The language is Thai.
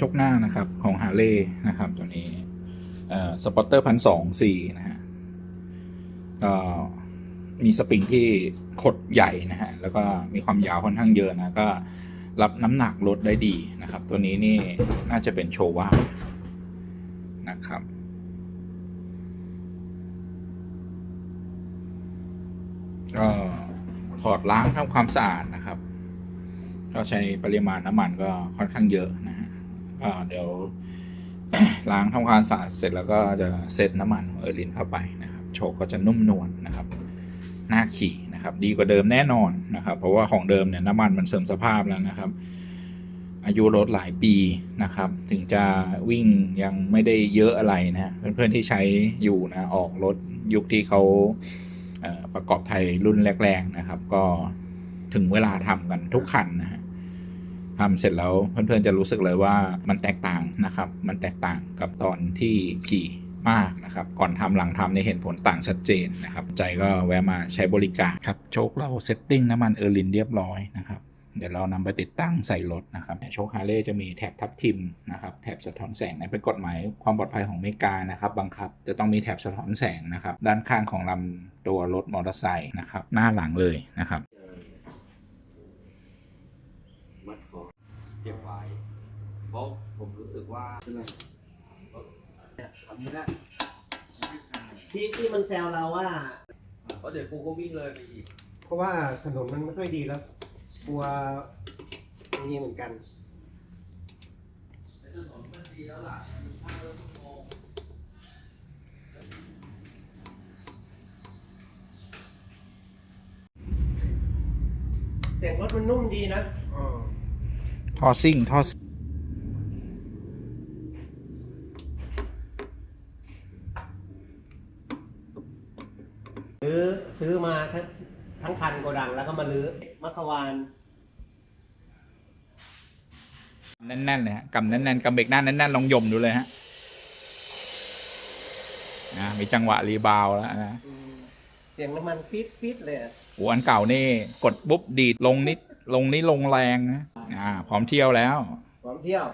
ชกหน้านะครับของฮาร์เลย์นะครับตัวนี้สปอตเตอร์พันสองสี่นะฮะก็มีสปริงที่ขดใหญ่นะฮะแล้วก็มีความยาวค่อนข้างเยอะนะก็รับน้ำหนักลดได้ดีนะครับ ตัวนี้นี่น่าจะเป็นโชว่านะครับก็ถอดล้างทำความสะอาดนะครับ ก็ใช้ปริมาณน้ำมันก็ค่อนข้างเยอะน เดี๋ยวล้างทำความสะอาดเสร็จแล้วก็จะเซตน้ำมันของเออร์ลินเข้าไปนะครับโชคก็จะนุ่มนวลนะครับหน้าขี่นะครับ ดีกว่าเดิมแน่นอนนะครับ เพราะว่าของเดิมเนี่ยน้ำมันมันเสื่อมสภาพแล้วนะครับ อายุรถหลายปีนะครับ ถึงจะวิ่งยังไม่ได้เยอะอะไรนะเพื่อนๆที่ใช้อยู่นะออกรถยุคที่เขาประกอบไทยรุ่นแรก ๆนะครับ ก็ถึงเวลาทำกันทุกคันนะฮะ ทำเสร็จแล้วเพื่อนๆจะรู้สึกเลยว่ามันแตกต่างนะครับ มันแตกต่างกับตอนที่ขี่มากนะครับ ก่อนทำหลังทำในเห็นผลต่างชัดเจนนะครับ ใจก็แวะมาใช้บริการครับโชคเราเซตติ้งน้ำมันเออร์ลินเรียบร้อยนะครับเดี๋ยวเรานำไปติดตั้งใส่รถนะครับโชคฮาร์เลย์จะมีแถบทับทิมนะครับแถบสะท้อนแสงนะเป็นกฎหมายความปลอดภัยของอเมริกานะครับบังคับ จะต้องมีแถบสะท้อนแสงนะครับ ด้านข้างของลำตัวรถมอเตอร์ไซค์นะครับหน้าหลังเลยนะครับ มัดคอ เก็บไว้เพราะผมรู้สึกว่าทำไม่ได้ที่ที่มันแซวเราว่าเพราะเดี๋ยวกูก็วิ่งเลยไปอีกเพราะว่าถนนมันไม่ค่อยดีแล้วกลัวอย่างนี้เหมือนกันแต่ถนนมันดีแล้วล่ะมันห้าร้อยชั่วโมงเสียงรถมันนุ่มดีนะอ๋อ ท่อซิ่งท่อซื้อซื้อมาทั้งทั้งคันโกดังแล้วก็มาลื้อมัควานแน่นๆเลยฮะกำแน่นๆกำเบรกหน้าแน่นๆลองยมดูเลยฮะนะมีจังหวะรีบาวด์แล้วนะอืมเสียงน้ำมันฟิตฟิตเลยอะหัวอันเก่านี่ กดปุ๊บดีดลงนิด ลงนี่ลงแรงนะอ่าพร้อมเที่ยวแล้ว พร้อมเที่ยว